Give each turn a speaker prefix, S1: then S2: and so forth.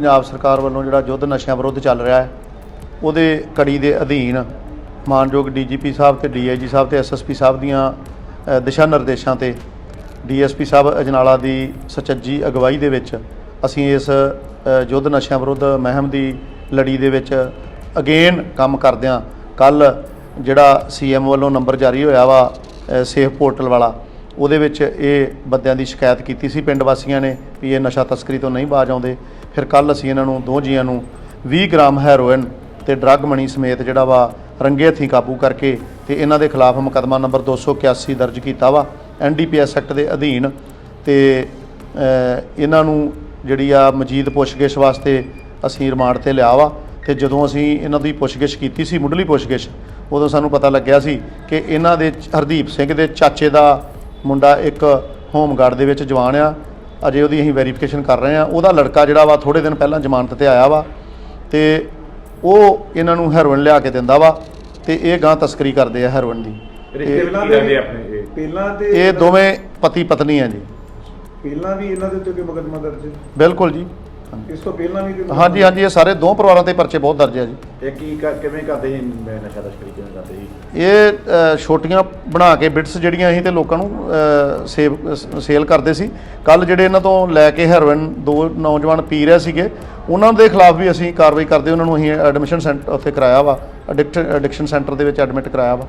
S1: ਪੰਜਾਬ ਸਰਕਾਰ ਵੱਲੋਂ ਜਿਹੜਾ ਯੁੱਧ ਨਸ਼ਿਆਂ ਵਿਰੁੱਧ ਚੱਲ ਰਿਹਾ ਹੈ, ਉਹਦੇ ਕੜੀ ਦੇ ਅਧੀਨ ਮਾਨਯੋਗ ਡੀਜੀਪੀ ਸਾਹਿਬ ਤੇ ਡੀਆਈਜੀ ਸਾਹਿਬ ਤੇ ਐਸਐਸਪੀ ਸਾਹਿਬ ਦੀਆਂ ਦਿਸ਼ਾ ਨਿਰਦੇਸ਼ਾਂ ਤੇ ਡੀਐਸਪੀ ਸਾਹਿਬ ਅਜਨਾਲਾ ਦੀ ਸੁਚੱਜੀ ਅਗਵਾਈ ਦੇ ਵਿੱਚ ਅਸੀਂ ਇਸ ਯੁੱਧ ਨਸ਼ਿਆਂ ਵਿਰੁੱਧ ਮਹਿਮ ਦੀ ਲੜੀ ਦੇ ਵਿੱਚ ਅਗੇਨ ਕੰਮ ਕਰਦਿਆਂ ਕੱਲ ਜਿਹੜਾ ਸੀਐਮ ਵੱਲੋਂ ਨੰਬਰ ਜਾਰੀ ਹੋਇਆ ਵਾ ਸੇਫ ਪੋਰਟਲ ਵਾਲਾ ਉਹਦੇ ਵਿੱਚ ਇਹ ਬੰਦਿਆਂ ਦੀ ਸ਼ਿਕਾਇਤ ਕੀਤੀ ਸੀ ਪਿੰਡ ਵਾਸੀਆਂ ਨੇ ਵੀ ਇਹ ਨਸ਼ਾ ਤਸਕਰੀ ਤੋਂ ਨਹੀਂ ਬਾਜ ਆਉਂਦੇ। ਫਿਰ ਕੱਲ ਅਸੀਂ ਇਹਨਾਂ ਨੂੰ ਦੋ ਜੀਆਂ ਨੂੰ 20 ਗ੍ਰਾਮ ਹੈਰੋਇਨ ਤੇ ਡਰੱਗ ਮਣੀ ਸਮੇਤ ਜਿਹੜਾ ਵਾ ਰੰਗੇ ਹੱਥੀਂ ਕਾਬੂ ਕਰਕੇ ਤੇ ਇਹਨਾਂ ਦੇ ਖਿਲਾਫ ਮੁਕੱਦਮਾ ਨੰਬਰ 281 ਦਰਜ ਕੀਤਾ ਵਾ। ਐਨਡੀਪੀਐਸ ਐਕਟ ਦੇ ਅਧੀਨ ਤੇ ਇਹਨਾਂ ਨੂੰ ਜਿਹੜੀ ਆ ਮਜੀਦ ਪੁੱਛਗਿੱਛ ਵਾਸਤੇ ਅਸੀਂ ਰਿਮਾਂਡ ਤੇ ਲਿਆ ਵਾ ਤੇ ਜਦੋਂ ਅਸੀਂ ਇਹਨਾਂ ਦੀ ਪੁੱਛਗਿੱਛ ਕੀਤੀ ਸੀ ਮੁੱਢਲੀ ਪੁੱਛਗਿੱਛ, ਉਦੋਂ ਸਾਨੂੰ ਪਤਾ ਲੱਗਿਆ ਸੀ ਕਿ ਇਹਨਾਂ ਦੇ ਹਰਦੀਪ ਸਿੰਘ ਦੇ ਚਾਚੇ ਦਾ ਮੁੰਡਾ ਇੱਕ ਹੋਮਗਾਰਡ ਦੇ ਵਿੱਚ ਜਵਾਨ ਆ। ਅਜੇ ਉਹਦੀ ਅਸੀਂ ਵੈਰੀਫਿਕੇਸ਼ਨ ਕਰ ਰਹੇ ਆ ਉਹਦਾ ਲੜਕਾ ਜਿਹੜਾ ਵਾ ਥੋੜੇ ਦਿਨ ਪਹਿਲਾਂ ਜ਼ਮਾਨਤ ਤੇ ਆਇਆ ਵਾ। ਤੇ ਉਹ ਇਹਨਾਂ ਨੂੰ ਹੈਰੋਇਨ ਲਿਆ ਕੇ ਦਿੰਦਾ ਵਾ ਤੇ ਇਹ ਗਾਂ ਤਸਕਰੀ ਕਰਦੇ ਆ ਹੈਰੋਇਨ ਦੀ। ਇਹ-
S2: ਪਹਿਲਾਂ
S3: ਕੀ ਰਹਿੰਦੇ
S2: ਦੇ
S3: ਆਪਣੇ ਇਹ?
S2: ਪਹਿਲਾਂ ਤੇ
S1: ਇਹ ਦੋਵੇਂ ਪਤੀ ਪਤਨੀ ਆ ਜੀ।
S2: ਪਹਿਲਾਂ ਵੀ ਇਹਨਾਂ ਦੇ ਉੱਤੇ ਕੋਈ ਮੁਕੱਦਮਾ ਦਰਜ? ਹੈ?
S1: ਬਿਲਕੁਲ ਜੀ।
S2: ਇਸ ਤੋਂ ਪਹਿਲਾਂ ਵੀ ਕੋਈ
S1: ਹਾਂਜੀ ਹਾਂਜੀ ਇਹ ਸਾਰੇ ਦੋ ਪਰਿਵਾਰਾਂ ਤੇ ਪਰਚੇ ਬਹੁਤ ਦਰਜ ਆ ਜੀ।
S3: ਇਹ ਕੀ ਕਰ- ਕਿਵੇਂ ਕਰਦੇ ਸੀ ਨਸ਼ਾ ਤਸਕਰੀ ਕਿਵੇਂ ਕਰਦੇ ਸੀ?
S1: ਇਹ ਅ, ਛੋਟੀਆਂ ਬਣਾ ਕੇ ਬਿਟਸ ਜਿਹੜੀਆਂ ਅਸੀਂ ਤੇ ਲੋਕਾਂ ਨੂੰ ਅ, ਸੇਵ ਸ- ਸੇਲ ਕਰਦੇ ਸੀ। ਕੱਲ ਜਿਹੜੇ ਇਹਨਾਂ ਤੋਂ ਲੈ ਕੇ ਹੈਰੋਇਨ ਦੋ ਨੌਜਵਾਨ ਪੀ ਰਹੇ ਸੀਗੇ ਉਹਨਾਂ ਦੇ ਖਿਲਾਫ ਵੀ ਅਸੀਂ ਕਾਰਵਾਈ ਕਰਦੇ ਉਹਨਾਂ ਨੂੰ ਅਸੀਂ ਐਡਮਿਸ਼ਨ ਸੈਂਟਰ ਉੱਥੇ ਕਰਾਇਆ ਵਾ ਐਡਿਕਸ਼ਨ ਸੈਂਟਰ ਦੇ ਵਿੱਚ ਐਡਮਿਟ ਕਰਾਇਆ ਵਾ।